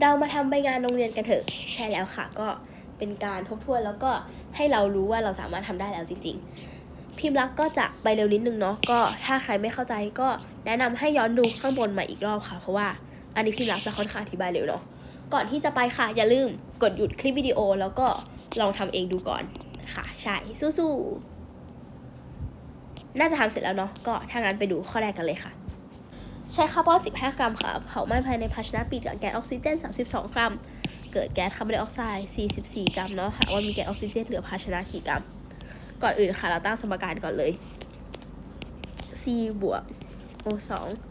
เรามาทำใบงานโรงเรียนกันเถอะ ใช่แล้วค่ะ ก็เป็นการทบทวนแล้วก็ให้เรารู้ว่าเราสามารถทำได้แล้วจริง ๆ พิมพ์รักก็จะไปเร็วนิดนึงเนาะก็ถ้าใครไม่เข้าใจก็แนะนำให้ย้อนดูข้างบนมาอีกรอบค่ะเพราะว่าอันนี้พิมพ์รักจะค่อนข้างอธิบายเร็วเนาะก่อนที่จะไปค่ะอย่าลืมกดหยุดคลิปวิดีโอแล้วก็ลองทำเองดูก่อนค่ะใช่สู้ๆน่าจะทำเสร็จแล้วเนาะก็ถ้างั้นไปดูข้อแรกกันเลยค่ะ ใช้คาร์บอน 15 กรัมค่ะ เผาไหม้ภายในภาชนะปิดกับแก๊สออกซิเจน 32 กรัม เกิดแก๊สคาร์บอนไดออกไซด์ 44 กรัมเนาะค่ะว่ามีแก๊สออกซิเจนเหลือภาชนะกี่กรัม ก่อนอื่นค่ะ เราตั้งสมการก่อนเลย C บวก O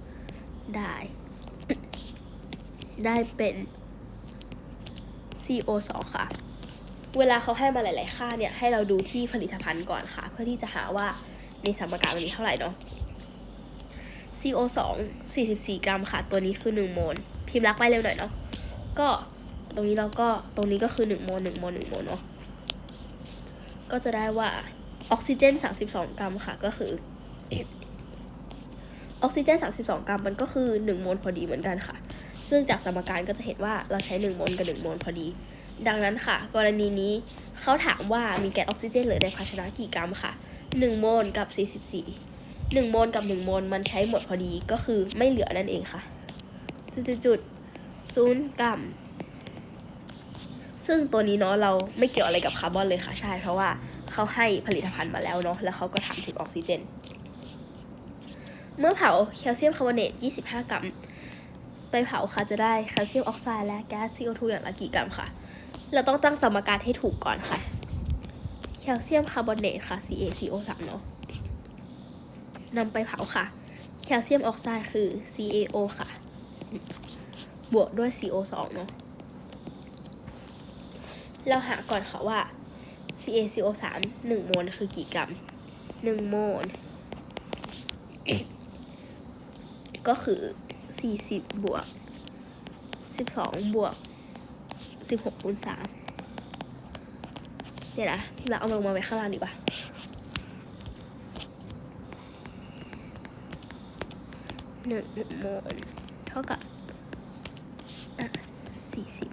2ได้ ได้เป็น CO 2ค่ะ เวลาเขาให้มาหลาย ๆ ค่าเนี่ย ให้เราดูที่ผลิตภัณฑ์ก่อนค่ะ เพื่อที่จะหาว่าในสมการมันมีเท่าไหร่เนาะ CO 2 44 กรัมค่ะ ตัวนี้คือ 1 โมล พิมพ์รักไปเร็วหน่อยเนาะ ก็ตรงนี้เราก็ตรงนี้ก็คือ 1 โมล 1 โมล 1 โมลเนาะ ก็จะได้ว่าออกซิเจน 32 กรัมค่ะ ก็คือออกซิเจน 32 กรัมมันก็คือ 1 โมลพอดีเหมือนกันค่ะ ซึ่งจากสมการก็จะเห็นว่าเราใช้ 1 โมลกับ 1 โมลพอดี ดังนั้นค่ะ กรณีนี้เขาถามว่ามีแก๊สออกซิเจนเหลือในภาชนะกี่กรัมค่ะ 1 โมลกับ 44 1โมลกับ1โมลมันใช้หมดพอดีก็คือไม่เหลือนั่นเองค่ะ จุดๆๆศูนย์กรัม ซึ่งตัวนี้เนาะเราไม่เกี่ยวอะไรกับคาร์บอนเลยค่ะ ใช่เพราะว่าเขาให้ผลิตภัณฑ์มาแล้วเนาะแล้วเขาก็ถามถึงออกซิเจน เมื่อเผาแคลเซียมคาร์บอเนต 25 กรัม ไปเผาค่ะจะได้แคลเซียมออกไซด์และแก๊ส CO2 อย่างละกี่กรัมค่ะ เราต้องตั้งสมการให้ถูกก่อนค่ะ แคลเซียมคาร์บอเนตค่ะ CaCO3 เนาะ นำไปเผาค่ะ แคลเซียมออกไซด์คือ CaO ค่ะ บวกด้วย CO2 เนาะ เราหาก่อนค่ะว่า CaCO3 1โมลคือกี่กรัม 1 โมล ก็คือ 40 บวก 12 บวก 16คูณ3เดี๋ยวนะเราเอาลงมาไว้ข้างล่างดีกว่า หนึ่งหมื่นเท่ากับสี่สิบ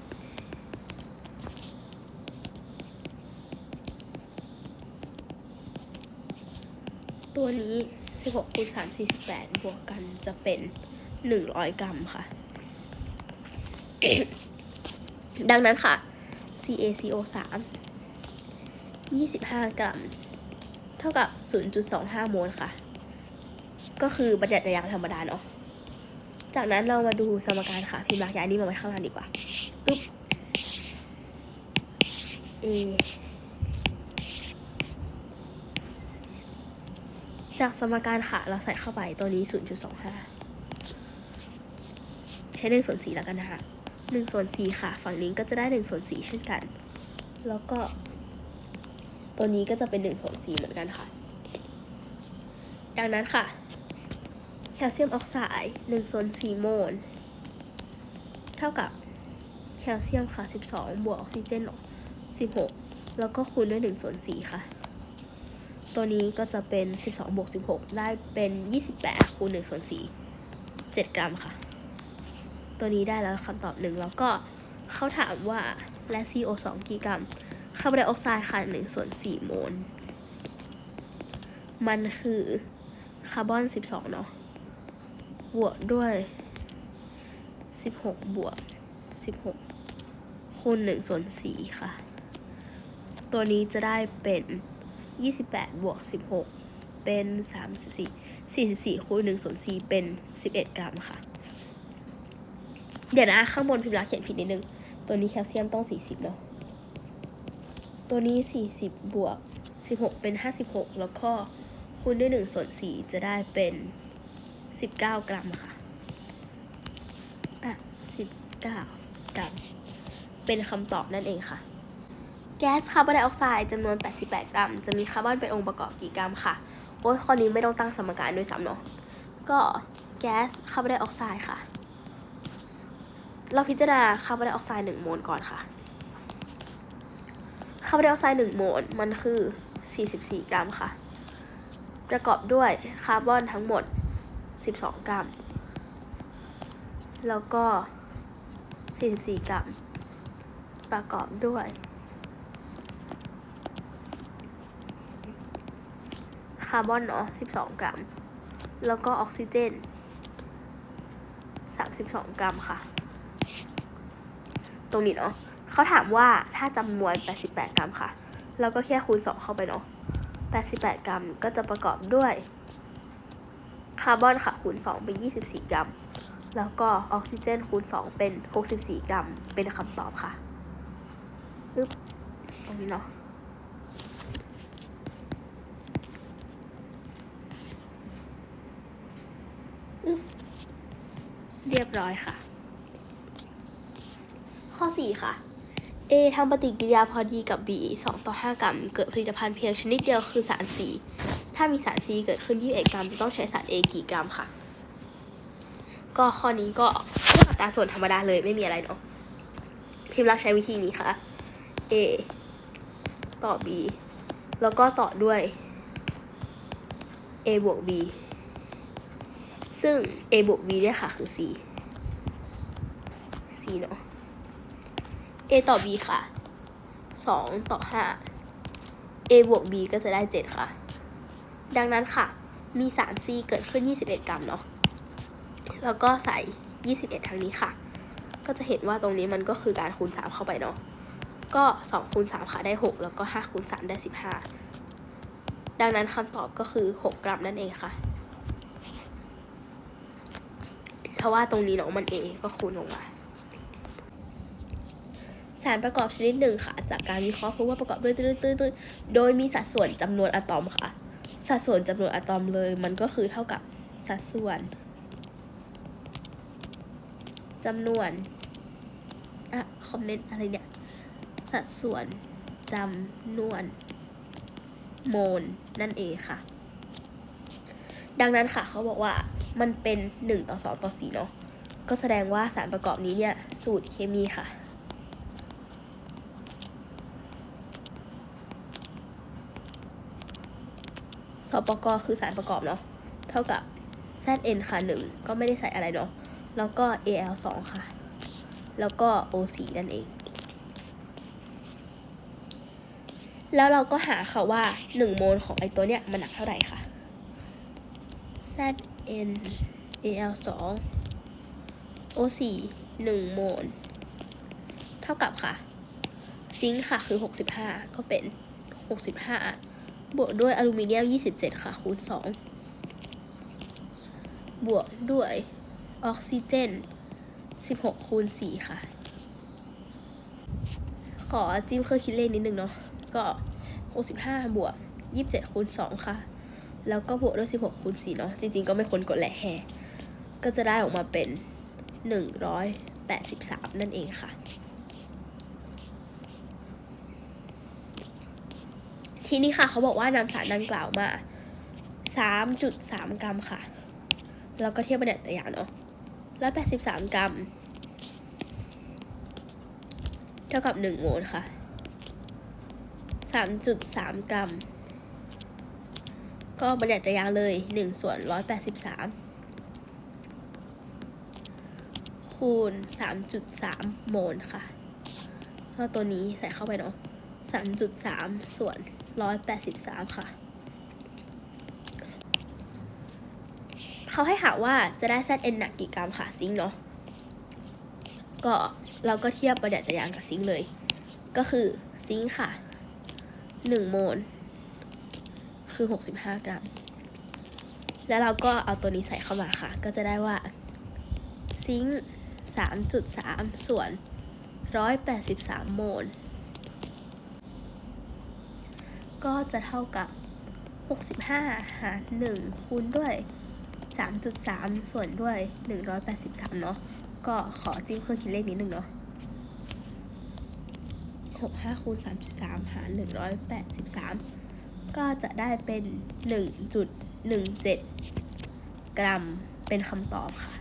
ตัวนี้สิบหกคูณสามสี่สิบแปดบวกกันจะเป็นหนึ่งร้อยกรัมค่ะ ดังนั้นค่ะ CaCO สามยี่สิบห้ากรัม เท่ากับศูนย์จุดสองห้าโมลค่ะ ก็คือบัญญัติระยะธรรมดาเนาะจากนั้นเรามาดูสมการค่ะ พิมพ์หลักย้ายนี้มาไว้ข้างล่างดีกว่าอึ๊บ A จากสมการค่ะ เราใส่เข้าไปตัวนี้ 0.25 ใช้1ส่วน4แล้วกันนะคะ1ส่วน4ค่ะ ฝั่งนี้ก็จะได้1ส่วน4เช่นกัน แล้วก็ ตัวนี้ก็จะเป็น1ส่วน4เหมือนกันค่ะ ดังนั้นค่ะ ลเซียมออกไซด์1ส่วน4โมล เท่ากับแคลเซียมค่ะ 12 บวกออกซิเจน 16 แล้วก็คูณด้วย 1 ส่วน 4 ค่ะ ตัวนี้ก็จะเป็น 12 บวก 16 ได้เป็น 28 คูณ 1 ส่วน 4 7 กรัมค่ะ ตัวนี้ได้แล้วคำตอบหนึ่งแล้วก็เขาถามว่าและ CO2 กี่กรัมคาร์บอนไดออกไซด์ค่ะ 1 ส่วน 4 โมล มันคือคาร์บอน 12 เนาะ บวกด้วย16บวก16คูณ1ส่วน4ค่ะ ตัวนี้จะได้เป็น28บวก16เป็น34 44คูณ1ส่วน4เป็น11กรัมค่ะ เดี๋ยวนะ ข้างบนพิมพ์รักเขียนผิดนิดนึง ตัวนี้แคลเซียมต้อง40เนาะ ตัวนี้40บวก16เป็น56แล้วก็คูณด้วย1ส่วน4จะได้เป็น 19กรัมค่ะอะ19กรัม เป็นคำตอบนั่นเองค่ะ แก๊สคาร์บอนไดออกไซด์จำนวน 88 กรัม จะมีคาร์บอนเป็นองค์ประกอบกี่กรัมค่ะ โอ้ยข้อนี้ไม่ต้องตั้งสมการด้วยซ้ำเนาะ ก็แก๊สคาร์บอนไดออกไซด์ค่ะ เราพิจารณาคาร์บอนไดออกไซด์1โมลก่อนค่ะ คาร์บอนไดออกไซด์1โมลมันคือ 44 กรัมค่ะ ประกอบด้วยคาร์บอนทั้งหมด 12 กรัม แล้วก็ 44 กรัม ประกอบด้วย คาร์บอนเนาะ12 กรัม แล้วก็ออกซิเจน 32 กรัมค่ะ ตรงนี้เนาะเขาถามว่าถ้าจำนวน 88 กรัมค่ะ เราก็แค่คูณ 2 เข้าไปเนาะ88 กรัมก็จะประกอบด้วย คาร์บอนค่ะคูณ 2 เป็น 24 กรัม แล้วก็ออกซิเจนคูณ 2 เป็น 64 กรัม เป็นคำตอบค่ะอึ๊บตรงนี้เนาะอึ๊บเรียบร้อยค่ะ ข้อ 4 ค่ะ A ทำปฏิกิริยาพอดีกับ B 2 ต่อ 5 กรัม เกิดผลิตภัณฑ์เพียงชนิดเดียวคือสาร C ถ้ามีสาร C เกิดขึ้น 21 กรัม จะต้องใช้สาร A กี่กรัมค่ะ ก็ข้อนี้ก็เรื่องอัตราส่วนธรรมดาเลยไม่มีอะไรเนาะ พิมพ์รักใช้วิธีนี้ค่ะ A ต่อ B แล้วก็ต่อด้วย A บวก B ซึ่ง A บวก B เนี่ยค่ะ คือ C C เนาะ A ต่อ B ค่ะ 2 ต่อ 5 A บวก B ก็จะได้ 7 ค่ะ ดังนั้นค่ะ มีสาร C เกิดขึ้น 21 กรัมเนาะ แล้วก็ใส่ 21 ทางนี้ค่ะ ก็จะเห็นว่าตรงนี้มันก็คือการคูณ 3 เข้าไปเนาะ ก็2คูณ3ค่ะได้ 6 แล้วก็5คูณ3ได้ 15 ดังนั้นคำตอบก็คือ 6 กรัมนั่นเองค่ะเพราะว่าตรงนี้เนาะมัน A ก็คูณลงมาสารประกอบชนิดหนึ่งค่ะ จากการวิเคราะห์พบว่าประกอบด้วยตื้อๆๆโดยมีสัดส่วนจำนวนอะตอมค่ะ สัดส่วนจำนวนอะตอมเลย มันก็คือเท่ากับสัดส่วนจำนวนอะคอมเมนต์อะไรเนี่ย สัดส่วนจำนวนโมลนั่นเองค่ะ ดังนั้นค่ะเขาบอกว่ามันเป็น 1 ต่อ 2 ต่อ 4 เนาะก็แสดงว่าสารประกอบนี้เนี่ย สูตรเคมีค่ะ สปกคือสารประกอบเนาะ เท่ากับ Zn ค่ะ 1 ก็ไม่ได้ใส่อะไรเนาะ แล้วก็ Al 2 ค่ะ แล้วก็ O4 นั่นเอง แล้วเราก็หาค่ะว่า 1 โมลของไอตัวเนี้ยมันหนักเท่าไหร่ค่ะ Zn Al 2 O4 1โมล เท่ากับค่ะ ซิงค์ค่ะคือ 65 ก็เป็น 65 บวกด้วยอลูมิเนียม 27 ค่ะ คูณ 2 บวกด้วยออกซิเจน 16 คูณ 4 ค่ะ ขอจิ้มเครื่องคิดเลขนิดนึงเนาะ ก็65บวก 27 คูณ 2 ค่ะ แล้วก็บวกด้วย 16 คูณ 4 เนาะ จริง ๆ ก็ไม่ควรกดแหละแฮก็จะได้ออกมาเป็น 183 นั่นเองค่ะ ทีนี้ค่ะเขาบอกว่านำสารดังกล่าวมา 3.3 กรัมค่ะ แล้วก็เทียบประเด็นตัวอย่างเนาะ183 กรัม เท่ากับ 1 โมลค่ะ 3.3 กรัม ก็ประเด็นตัวอย่างเลย 1 ส่วน 183 คูณ 3.3 โมลค่ะก็ตัวนี้ใส่เข้าไปเนาะ3.3 ส่วน 183 ค่ะ เขาให้หาว่าจะได้ Zn หนักกี่กรัมค่ะซิงค์เนาะ ก็เราก็เทียบประเด็นตัวอย่างกับซิงค์เลย ก็คือซิงค์ค่ะ 1 โมล คือ 65 กรัม แล้วเราก็เอาตัวนี้ใส่เข้ามาค่ะ ก็จะได้ว่าซิงค์3.3 ส่วน 183 โมล ก็จะเท่ากับ 65 หาร 1 คูณด้วย 3.3 ส่วนด้วย 183 เนาะ ก็ขอจิ้มเครื่องคิดเลขนิดนึงเนาะ65คูณ3.3 หาร 183 ก็จะได้เป็น 1.17 กรัมเป็นคำตอบค่ะ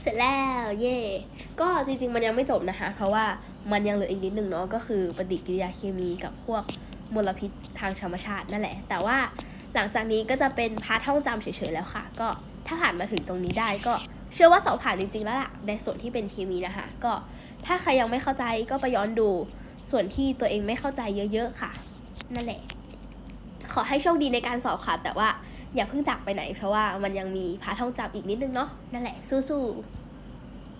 เสร็จแล้ว เย่ ก็จริง ๆ มันยังไม่จบนะคะ เพราะว่า มันยังเหลืออีกนิดหนึ่งเนาะก็คือปฏิกิริยาเคมีกับพวกมลพิษทางธรรมชาตินั่นแหละ แต่ว่าหลังจากนี้ก็จะเป็นพาร์ทท่องจำเฉยๆแล้วค่ะ ก็ถ้าผ่านมาถึงตรงนี้ได้ก็เชื่อว่าสอบผ่านจริงๆแล้วล่ะในส่วนที่เป็นเคมีนะคะก็ถ้าใครยังไม่เข้าใจก็ไปย้อนดูส่วนที่ตัวเองไม่เข้าใจเยอะๆค่ะ นั่นแหละ ขอให้โชคดีในการสอบค่ะ แต่ว่าอย่าเพิ่งจากไปไหน เพราะว่ามันยังมีพาร์ทท่องจำอีกนิดนึงเนาะนั่นแหละสู้ๆ